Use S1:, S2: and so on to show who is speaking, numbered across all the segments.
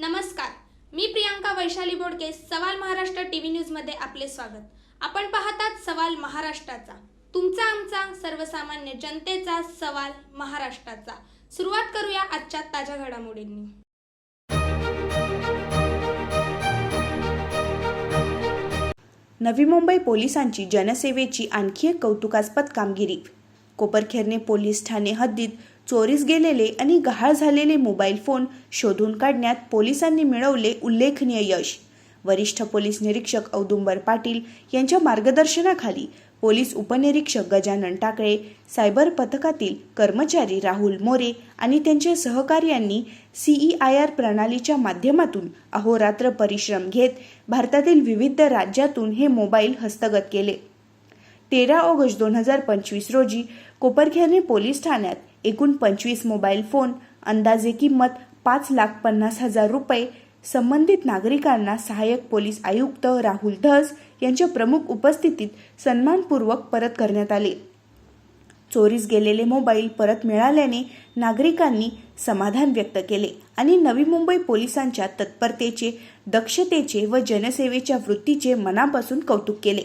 S1: नमस्कार. मी प्रियांका वैशाली बोडकेस सवाल Maharashtra TV V न्यूजमध्ये आपले स्वागत. आपण पाहतात सवाल महाराष्ट्राचा. तुमचा आमचा सर्वसामान्य जनतेचा सवाल महाराष्ट्राचा. सुरुवात करूया आजच्या ताज्या घडामोडींनी.
S2: नवी मुंबई पोलिसांची जनसेवेची आणखी एक कौतुकास्पद कामगिरी. कोपरखेरणे पोलीस ठाणे हद्दीत चोरीस गेलेले आणि गहाळ झालेले मोबाईल फोन शोधून काढण्यात पोलिसांनी मिळवले उल्लेखनीय यश. वरिष्ठ पोलीस निरीक्षक औदुंबर पाटील यांच्या मार्गदर्शनाखाली पोलीस उपनिरीक्षक गजानन टाकळे सायबर पथकातील कर्मचारी राहुल मोरे आणि त्यांच्या सहकार्यांनी सीई आय आर प्रणालीच्या माध्यमातून अहोरात्र परिश्रम घेत भारतातील विविध राज्यातून हे मोबाईल हस्तगत केले. तेरा ऑगस्ट दोन हजार पंचवीस रोजी कोपरखेरणे पोलीस ठाण्यात एकूण पंचवीस मोबाईल फोन अंदाजे किंमत पाच लाख पन्नास हजार रुपये. संबंधित नागरिकांना सहाय्यक पोलीस आयुक्त राहुल धस यांच्या प्रमुख उपस्थितीत सन्मानपूर्वक परत करण्यात आले. चोरीस गेलेले मोबाईल परत मिळाल्याने नागरिकांनी समाधान व्यक्त केले आणि नवी मुंबई पोलिसांच्या तत्परतेचे दक्षतेचे व जनसेवेच्या वृत्तीचे मनापासून कौतुक केले.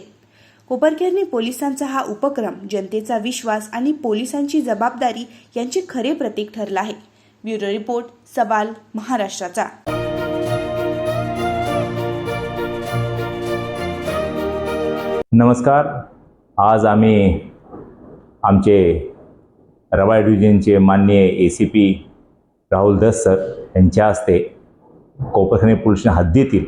S2: कोपरखेरणे पोलिसांचा हा उपक्रम जनतेचा विश्वास आणि पोलिसांची जबाबदारी यांचे खरे प्रतीक ठरला आहे. ब्युरो रिपोर्ट सवाल महाराष्ट्राचा.
S3: नमस्कार. आज आम्ही आमचे रवा डिव्हिजनचे माननीय ए सी पी राहुल दस सर यांच्या हस्ते कोपरखणे पोलीस हद्दीतील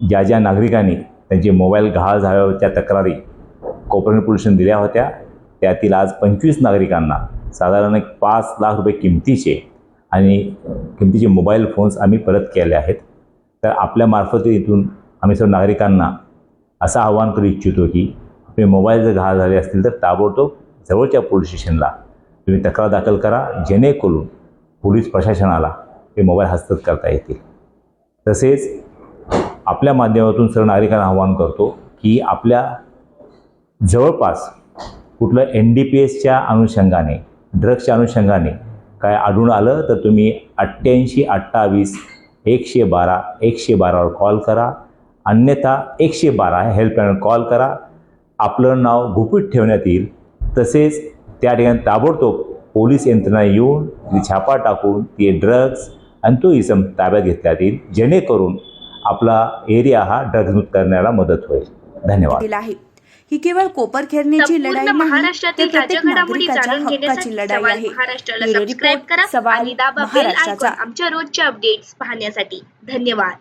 S3: ज्या ज्या नागरिकांनी त्यांचे मोबाईल गहाळ झाल्याच्या तक्रारी कोपरखणे पोलिसांनी दिल्या होत्या. त्यातील आज पंचवीस नागरिकांना साधारण एक पाच लाख रुपये किमतीचे आणि किमतीचे मोबाईल फोन्स आम्ही परत केले आहेत. तर आपल्यामार्फत इथून आम्ही सर्व नागरिकांना असं आवाहन करू इच्छितो की आपले मोबाईल जर गहाळ झाले असतील तर ताबडतोब जवळच्या पोलीस स्टेशनला तुम्ही तक्रार दाखल करा जेणेकरून पोलीस प्रशासनाला ते मोबाईल हस्तगत करता येतील. तसेच आपल्या माध्यमातून सर्व नागरिकांना आवाहन करतो की आपल्या जवळपास कुठलं एन डी पी एसच्या अनुषंगाने ड्रग्सच्या अनुषंगाने काय आढळून आलं तर तुम्ही अठ्ठ्याऐंशी अठ्ठावीस एकशे बारा एकशे बारावर कॉल करा. अन्यथा एकशे बारा ह्या हेल्पलाईनवर कॉल करा. आपलं नाव गुपित ठेवण्यात येईल. तसेच त्या ठिकाणी ताबडतोब पोलीस यंत्रणा येऊन ती छापा टाकून ते ड्रग्स आणि तो इसम ताब्यात घेतल्यात येईल. जेणेकरून आपला एरिया हा ड्रग्जमुक्त करण्याला मदत होईल. धन्यवाद.
S2: ही केवळ कोपरखेरणेची लढाई
S4: महाराष्ट्रातील
S2: हक्काची
S4: घेण्यासाठी
S2: लढाई आहे.
S4: महाराष्ट्राला सबस्क्राईब
S2: रिपोर्ट
S4: करा
S2: सवाल
S4: आणि दाबा बेल आयकॉन आमच्या रोजच्या अपडेट्स पाहण्यासाठी धन्यवाद.